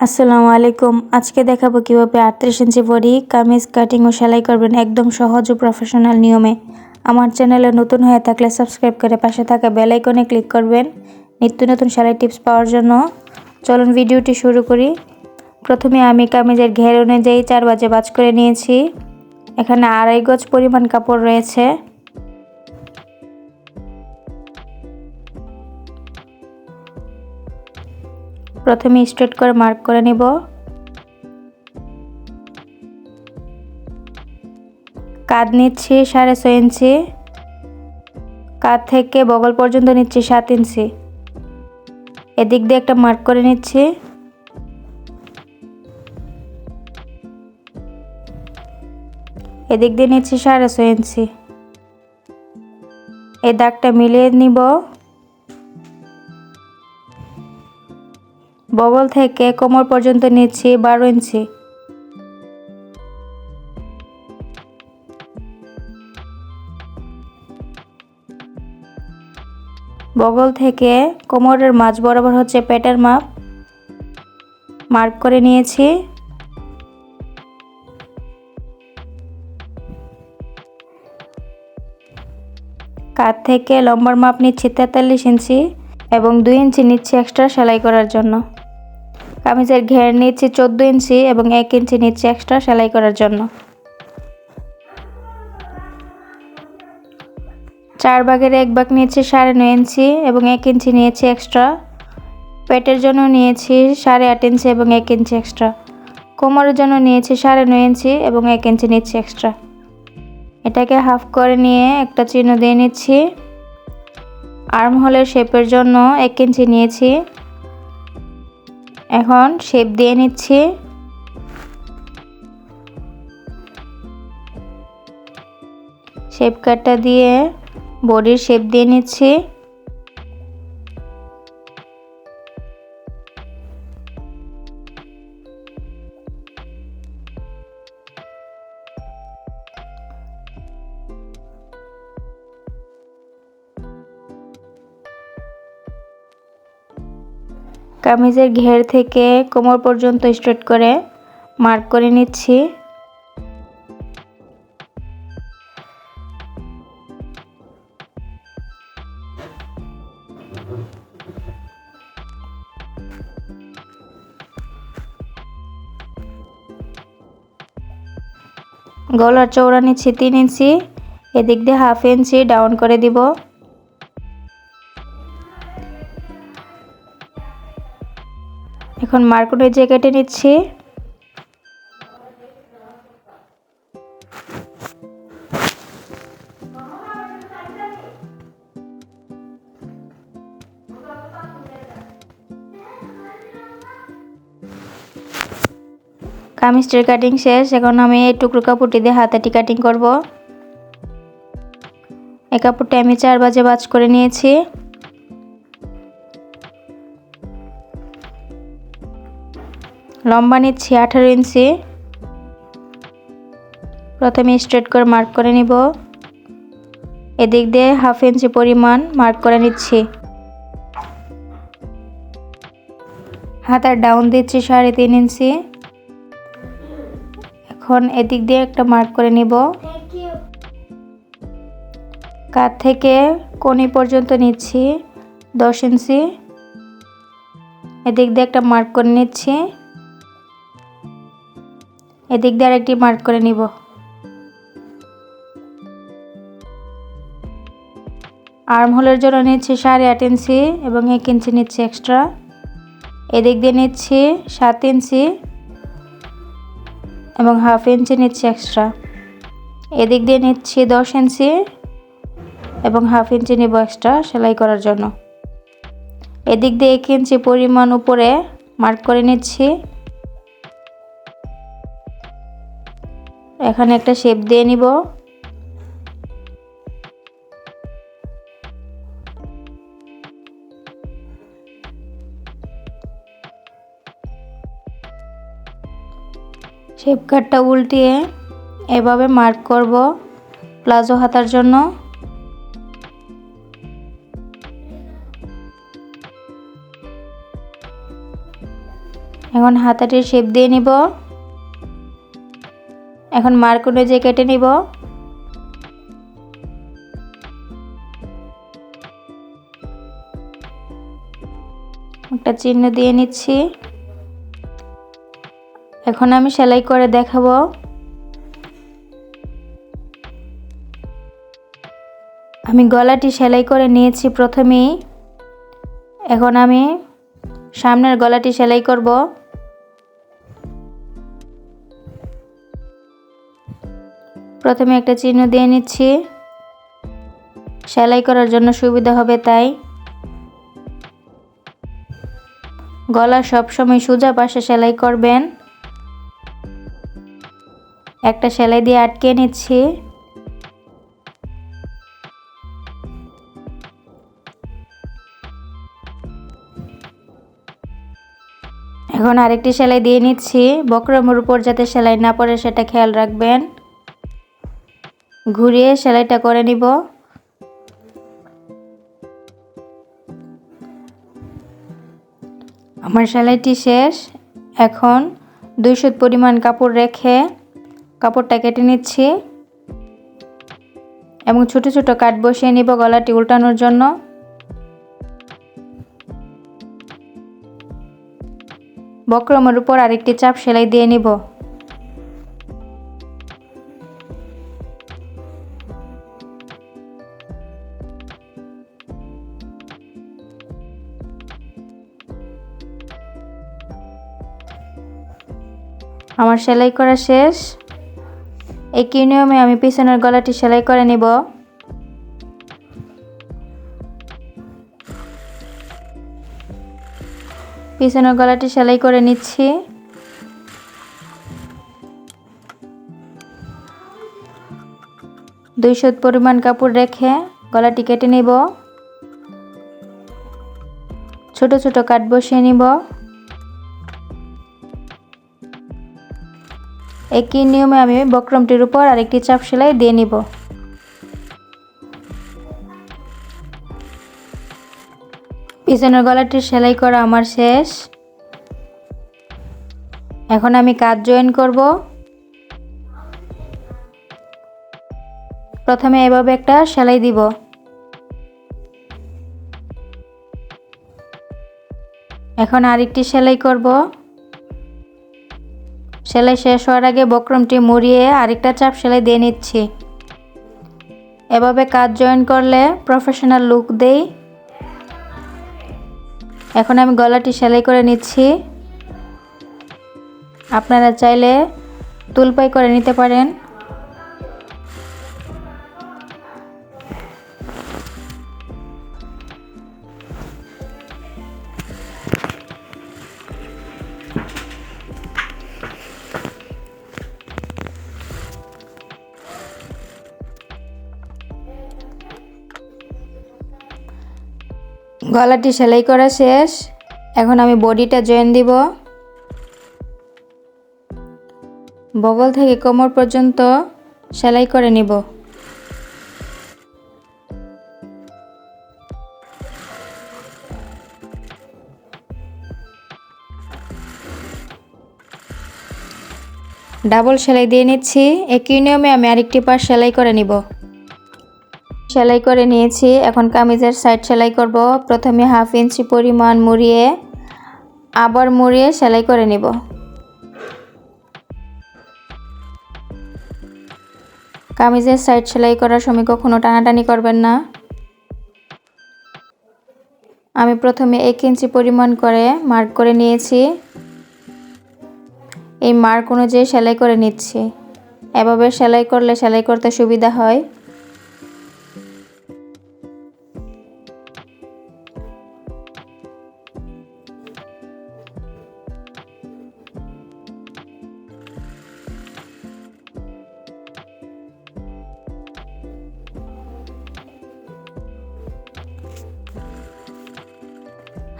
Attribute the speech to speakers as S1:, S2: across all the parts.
S1: আসসালামু আলাইকুম। আজকে দেখাবো কীভাবে আটত্রিশ ইঞ্চি বডি, কামিজ, কাটিং ও সেলাই করবেন একদম সহজ ও প্রফেশনাল নিয়মে। আমার চ্যানেলে নতুন হয়ে থাকলে সাবস্ক্রাইব করে পাশে থাকা বেল আইকনে ক্লিক করবেন। নিত্য নতুন সেলাই টিপস পাওয়ার জন্য চলুন ভিডিওটি শুরু করি। প্রথমে আমি কামিজের ঘের অনুযায়ী চার বাজে বাজ করে নিয়েছি। এখানে আড়াই গজ পরিমাণ কাপড় রয়েছে। প্রথমে স্ট্রেট করে মার্ক করে নিব। কাঁধ নিচ্ছি সাড়ে ছয় ইঞ্চি। কাঁধ থেকে বগল পর্যন্ত নিচ্ছি সাত ইঞ্চি। এদিক দিয়ে একটা মার্ক করে নিচ্ছি। এদিক দিয়ে নিচ্ছি সাড়ে ছয় ইঞ্চি। এই দাগটা মিলিয়ে নিব। বগল থেকে কোমর পর্যন্ত নিচ্ছি, বারো ইঞ্চি। বগল থেকে কোমরের মাঝ বরাবর হচ্ছে পেটের মাপ। মার্ক করে নিয়েছি। কাত থেকে লম্বার মাপ নিচ্ছি তেতাল্লিশ ইঞ্চি এবং দুই ইঞ্চি নিচ্ছি এক্সট্রা সেলাই করার জন্য। কামিজের ঘের নিচ্ছি চোদ্দ ইঞ্চি এবং এক ইঞ্চি নিচ্ছি এক্সট্রা সেলাই করার জন্য। চার ভাগের এক ভাগ নিয়েছি সাড়ে নয় ইঞ্চি এবং এক ইঞ্চি নিয়েছি এক্সট্রা পেটের জন্য নিয়েছি সাড়ে আট ইঞ্চি এবং এক ইঞ্চি এক্সট্রা কোমরের জন্য নিয়েছি সাড়ে নয় ইঞ্চি এবং এক ইঞ্চি নিচ্ছি এক্সট্রা এটাকে হাফ করে নিয়ে একটা চিহ্ন দিয়ে নিচ্ছি। আর্ম হোলের শেপের জন্য এক ইঞ্চি নিয়েছি। এখন শেপ দিয়ে নিচ্ছি। শেপ কাটটা দিয়ে বডির শেপ দিয়ে নিচ্ছি। কামিজের ঘের থেকে কোমর পর্যন্ত স্ট্রেট করে মার্ক করে নিচ্ছি। গলার চৌড়া নিচ্ছি তিন ইঞ্চি, এদিক দিয়ে হাফ ইঞ্চি ডাউন করে দিব। এখন মার্কুনের যে কেটে নিচ্ছি। কামিজটির কাটিং শেষ, এখন আমি এই টুকরো কাপড়টি দিয়ে হাতাটি কাটিং করব। এই কাপড়টি আমি চার বাজে বাজ করে নিয়েছি। লম্বা নিচ্ছি আঠারো ইঞ্চি। প্রথমে স্ট্রেট করে মার্ক করে নিব। এদিক দিয়ে হাফ ইঞ্চি পরিমাণ মার্ক করে নিচ্ছি। হাতার ডাউন দিচ্ছি সাড়ে তিন ইঞ্চি। এখন এদিক দিয়ে একটা মার্ক করে নিব। কাত থেকে কোনি পর্যন্ত নিচ্ছি, দশ ইঞ্চি। এদিক দিয়ে একটা মার্ক করে নিচ্ছি। এদিক দিয়ে আরেকটি মার্ক করে নিব। আর্ম হোলের জন্য নিচ্ছি সাড়ে আট ইঞ্চি এবং এক ইঞ্চি নিচ্ছি এক্সট্রা এদিক দিয়ে নিচ্ছি সাত ইঞ্চি এবং হাফ ইঞ্চি নিচ্ছি এক্সট্রা এদিক দিয়ে নিচ্ছি দশ ইঞ্চি এবং হাফ ইঞ্চি নিব এক্সট্রা সেলাই করার জন্য। এদিক দিয়ে এক ইঞ্চি পরিমাণ উপরে মার্ক করে নিচ্ছি। এখানে একটা শেপ দিয়ে নিব। শেপ কাটটা উল্টিয়ে এভাবে মার্ক করব প্লাজো হাতার জন্য। এখন হাতাটির শেপ দিয়ে নিব। এখন মার্ক অনুযায়ী কেটে নিব। একটা চিহ্ন দিয়ে নিচ্ছি। এখন আমি সেলাই করে দেখাবো। আমি গলাটি সেলাই করে নিয়েছি প্রথমেই। এখন আমি সামনের গলাটি সেলাই করব। প্রথমে একটা চিহ্ন দিয়ে নিচ্ছি। সেলাই করার জন্য সুবিধা হবে তাই। গলা সবসময় সোজা পাশে সেলাই করবেন। একটা সেলাই দিয়ে আটকে নিচ্ছি। এখন আরেকটি সেলাই দিয়ে নিচ্ছি। বক্রমের উপর যাতে সেলাই না পড়ে সেটা খেয়াল রাখবেন। ঘুরিয়ে সেলাইটা করে নিব। আমার সেলাইটি শেষ। এখন দুইশো পরিমাণ কাপড় রেখে কাপড়টা কেটে নিচ্ছি এবং ছোট ছোট কাট বসিয়ে নিব গলাটি উল্টানোর জন্য। বক্রমের উপর আরেকটি চাপ সেলাই দিয়ে নিব। আমার সেলাই করা শেষ। একই নিয়মে আমি পিছনের গলাটি সেলাই করে নিব। পিছনের গলাটি সেলাই করে নিচ্ছি। দুইশো পরিমাণ কাপড় রেখে গলাটি কেটে নিব। ছোট ছোট কাট বসিয়ে নিব। একই নিয়মে আমি বক্রমটির উপর আরেকটি চাপ সেলাই দিয়ে নিব। পিছনের গলাটির সেলাই করা আমার শেষ। এখন আমি কাজ জয়েন করব। প্রথমে এভাবে একটা সেলাই দিব। এখন আরেকটি সেলাই করব। সেলাই শেষ হওয়ার আগে বক্রমটি মুড়িয়ে আরেকটা চাপ সেলাই দিয়ে নিচ্ছি। এভাবে কাজ জয়েন করলে প্রফেশনাল লুক দেই। এখন আমি গলাটি সেলাই করে নিচ্ছি। আপনারা চাইলে তুলপাই করে নিতে পারেন। গলাটি সেলাই করা শেষ। এখন আমি বডিটা জয়েন দিব। বগল থেকে কোমর পর্যন্ত সেলাই করে নিব। ডাবল সেলাই দিয়ে নিচ্ছি। একই নিয়মে আমি আরেকটি পাশ সেলাই করে নিব। সেলাই করে নিয়েছি। এখন কামিজের সাইড সেলাই করব। প্রথমে হাফ ইঞ্চি পরিমাণ মুড়িয়ে আবার মুড়িয়ে সেলাই করে নিব। কামিজের সাইড সেলাই করার সময় কখনো টানাটানি করবেন না। আমি প্রথমে এক ইঞ্চি পরিমাণ করে মার্ক করে নিয়েছি। এই মার্ক অনুযায়ী সেলাই করে নিচ্ছি। এভাবে সেলাই করলে সেলাই করতে সুবিধা হয়।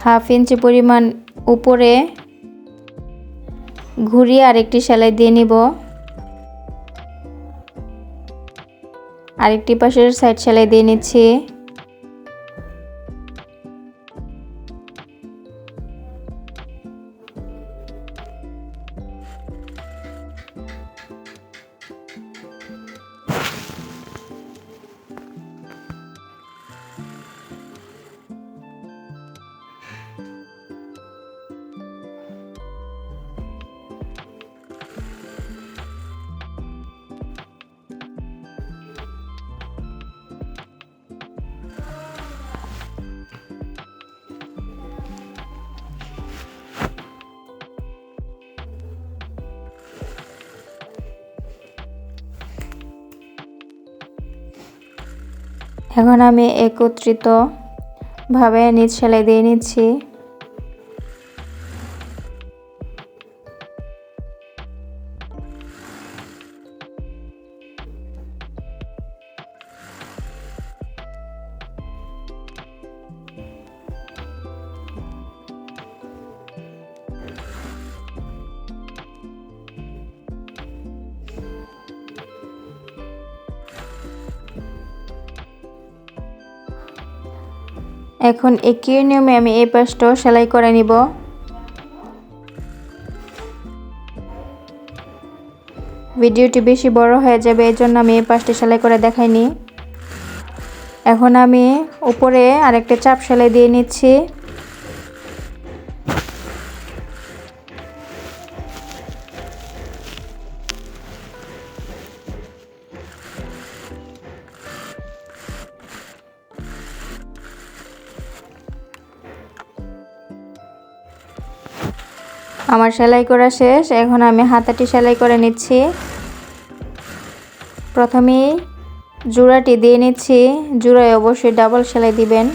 S1: হাফ ইঞ্চি পরিমাণ উপরে ঘুরিয়ে আরেকটি সেলাই দিয়ে নিব। আরেকটি পাশের সাইড সেলাই দিয়ে নিচ্ছি। এখন আমি একত্রিত ভাবে নিচ সেলাই দিয়ে নিচ্ছি। এখন একই নিয়মে আমি এই পাশটাও সেলাই করে নিব। ভিডিওটি বেশি বড় হয়ে যাবে, এই জন্য আমি এই পাশটি সেলাই করে দেখাইনি। এখন আমি উপরে আরেকটা চাপ সেলাই দিয়ে নিচ্ছি। আমার সেলাই করা শেষ। এখন আমি হাতাটি সেলাই করে নিচ্ছি। প্রথমেই জোড়াটি দিয়ে নিচ্ছি। জোড়ায় অবশ্যই ডাবল সেলাই দিবেন।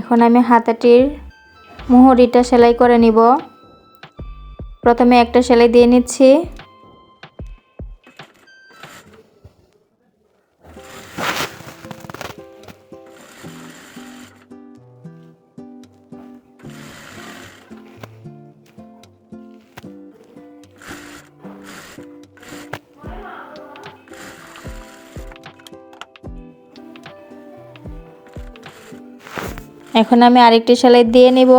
S1: এখন আমি হাতাটির মুহুরিটা সেলাই করে নিব। প্রথমে একটা সেলাই দিয়ে নিচ্ছি। এখন আমি আরেকটি সেলাই দিয়ে নিব।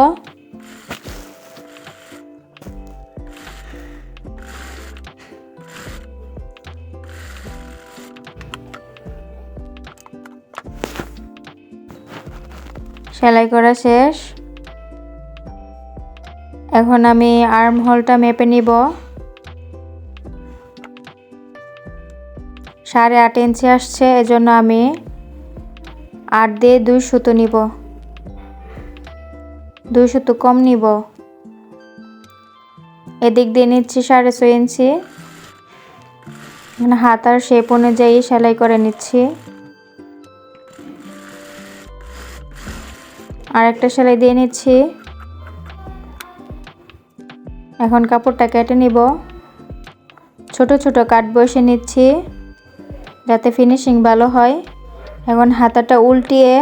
S1: সেলাই করা শেষ। এখন আমি আর্ম হোলটা মেপে নিব। সাড়ে আট ইঞ্চি আসছে, এজন্য আমি আট দিয়ে দুই সুতো নিব। দুই তো কম নিব। এদিক দিয়ে নিচ্ছি সাড়ে ছয় ইঞ্চি। এখানে হাতার শেপ অনুযায়ী সেলাই করে নিচ্ছি। আর একটা সেলাই দিয়ে নিচ্ছি। এখন কাপড়টা কেটে নিব। ছোট ছোট কাট বসে নিচ্ছি যাতে ফিনিশিং ভালো হয়। এখন হাতাটা উল্টিয়ে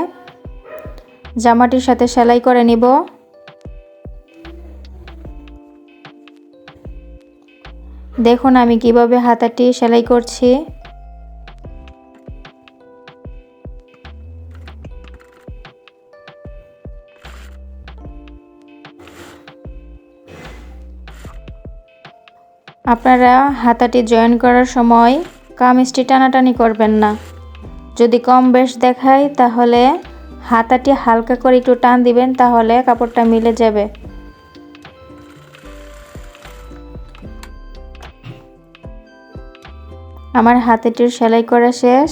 S1: জামাটির সাথে সেলাই করে নিব। দেখুন আমি কীভাবে হাতাটি সেলাই করছি। আপনারা হাতাটি জয়েন করার সময় কামিজটি টানাটানি করবেন না। যদি কম বেশ দেখায়, তাহলে হাতাটি হালকা করে একটু টান দিবেন, তাহলে কাপড়টা মিলে যাবে। আমার হাতেটির সেলাই করা শেষ।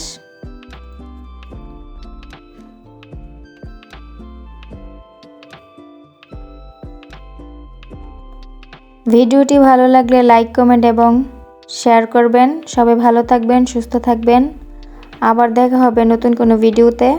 S1: ভিডিওটি ভালো লাগলে লাইক, কমেন্ট এবং শেয়ার করবেন। সবাই ভালো থাকবেন, সুস্থ থাকবেন। আবার দেখা হবে নতুন কোনো ভিডিওতে।